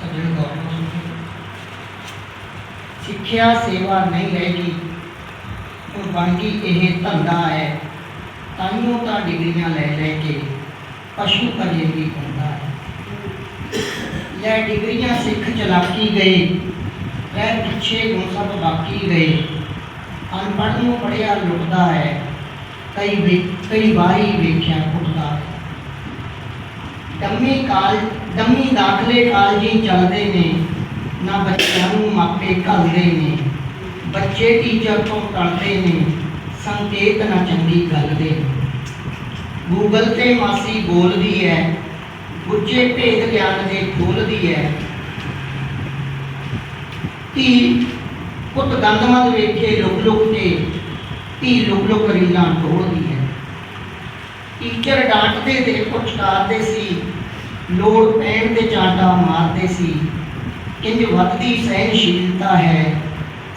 ਸੱਜਣ ਗੌਰ ਨਾਲ ਸੁਣੋ। ਸਿੱਖਿਆ ਸੇਵਾ ਨਹੀਂ ਰਹੇਗੀ ਹੁਣ ਬਣ ਗਈ ਇਹ ਧੰਦਾ ਹੈ ਤਾਈਓ ਤਾਂ ਡਿਗਰੀਆਂ ਲੈ ਲੈ ਕੇ ਪਸ਼ੂ ਅਜੇ ਵੀ ਹੁੰਦਾ ਹੈ ਲੈ ਡਿਗਰੀਆਂ ਸਿੱਖ ਚਲਾਕੀ ਗਏ ਰਹਿ ਪਿੱਛੇ ਗੁਣ ਸਭ ਬਾਕੀ ਗਏ ਅਨਪੜ੍ਹ ਨੂੰ ਪੜਿਆ ਲੁੱਟਦਾ ਹੈ ਕਈ ਵੇ ਕਈ ਵਾਰੀ ਵੇਖਿਆ ਕੁੱਟਦਾ ਹੈ ਡੰਮੀ ਕਾਲ ਡੰਮੀ ਦਾਖਲੇ ਕਾਲਜੀ ਚੱਲਦੇ ਨੇ। ਨਾ ਬੱਚਿਆਂ ਨੂੰ ਮਾਪੇ ਘੱਲਦੇ ਨੇ। ਬੱਚੇ ਟੀਚਰ ਤੋਂ ਟਲਦੇ ਨੇ। ਸੰਕੇਤ ਨਾ ਚੰਗੀ ਗੱਲ ਦੇ। ਗੂਗਲ ਤੇ ਮਾਸੀ ਬੋਲਦੀ ਹੈ ਗੁੱਜੇ ਭੇਦ ਗਿਆਨ ਦੇ ਖੋਲਦੀ ਹੈ ਧੀ ਪੁੱਤ ਗੰਦਮੰਦ ਵੇਖੇ ਲੁਕ ਲੁਕ ਕੇ। ਧੀ ਲੁਕ ਲੁਕ ਰੀਲਾਂ ਢੋਲਦੀ ਹੈ ਟੀਚਰ ਡਾਂਟਦੇ ਤੇ ਪੁਚਕਾਰਦੇ ਲੋੜ ਪੈਣ ਤੇ ਚਾਂਟਾ ਮਾਰਦੇ ਸੀ। ਕਿੰਜ ਵੱਧਦੀ ਸਹਿਨਸ਼ੀਲਤਾ ਹੈ,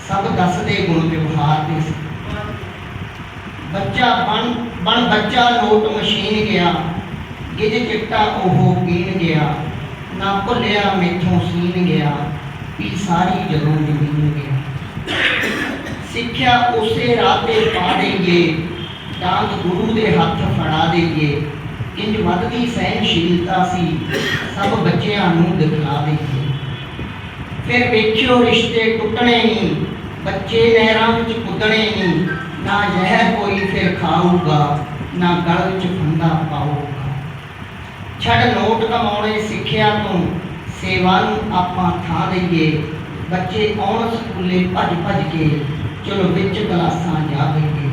ਸਭ ਦੱਸਦੇ ਗੁਣ ਵਿਵਹਾਰ ਦੇ ਸੀ। ਬੱਚਾ ਬਣ ਬਣ ਬੱਚਾ ਨੋਟ ਮਸ਼ੀਨ ਗਿਆ, ਗਿਜ ਚਿੱਟਾ ਉਹ ਪੀਣ ਗਿਆ, ਨਾ ਭੁੱਲਿਆ ਮੈਥੋਂ ਸੀਨ ਗਿਆ, ਵੀ ਸਾਰੀ ਜਦੋਂ ਜ਼ਮੀਨ ਗਿਆ। ਸਿੱਖਿਆ ਉਸੇ ਰਾਹ ਤੇ ਪਾ ਦੇਈਏ, ਡਾਂਗ ਗੁਰੂ ਦੇ ਹੱਥ ਫੜਾ ਦੇਈਏ। ਇੰਜ ਵੱਧਦੀ ਸਹਿਨਸ਼ੀਲਤਾ ਸੀ, ਸਭ ਬੱਚਿਆਂ ਨੂੰ ਦਿਖਲਾ ਦੇਈਏ ਫਿਰ ਵੇਖਿਓ ਰਿਸ਼ਤੇ ਟੁੱਟਣੇ ਨਹੀਂ, ਬੱਚੇ ਨਹਿਰਾਂ ਵਿੱਚ ਕੁੱਦਣੇ ਨਹੀਂ, ਨਾ ਜ਼ਹਿਰ ਕੋਈ ਫਿਰ ਖਾਊਗਾ, ਨਾ ਗਲ ਵਿੱਚ ਫੰਦਾ ਪਾਊਗਾ। ਛੱਡ ਨੋਟ ਕਮਾਉਣੇ ਸਿੱਖਿਆ ਤੋਂ, ਸੇਵਾ ਨੂੰ ਆਪਾਂ ਥਾਂ ਦਈਏ। ਬੱਚੇ ਆਉਣ ਸਕੂਲੇ ਭੱਜ ਭੱਜ ਕੇ, ਚਲੋ ਵਿੱਚ ਕਲਾਸਾਂ ਜਾ ਦਈਏ।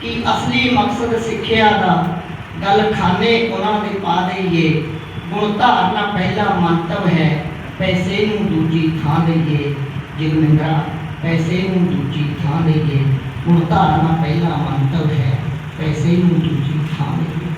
ਕਿ ਅਸਲੀ ਮਕਸਦ ਸਿੱਖਿਆ ਦਾ ਗੱਲ ਖਾਨੇ ਉਹਨਾਂ ਦੇ ਪਾ ਦਈਏ। ਗੁਣ ਧਾਰਨਾ ਪਹਿਲਾ ਮੰਤਵ ਹੈ, ਪੈਸੇ ਨੂੰ ਦੂਜੀ ਥਾਂ ਦਈਏ। ਜਗਮਿੰਦਰਾ ਪੈਸੇ ਨੂੰ ਦੂਜੀ ਥਾਂ ਦਈਏ। ਗੁਣ ਧਾਰਨਾ ਪਹਿਲਾ ਮੰਤਵ ਹੈ, ਪੈਸੇ ਨੂੰ ਦੂਜੀ ਥਾਂ ਦਈਏ।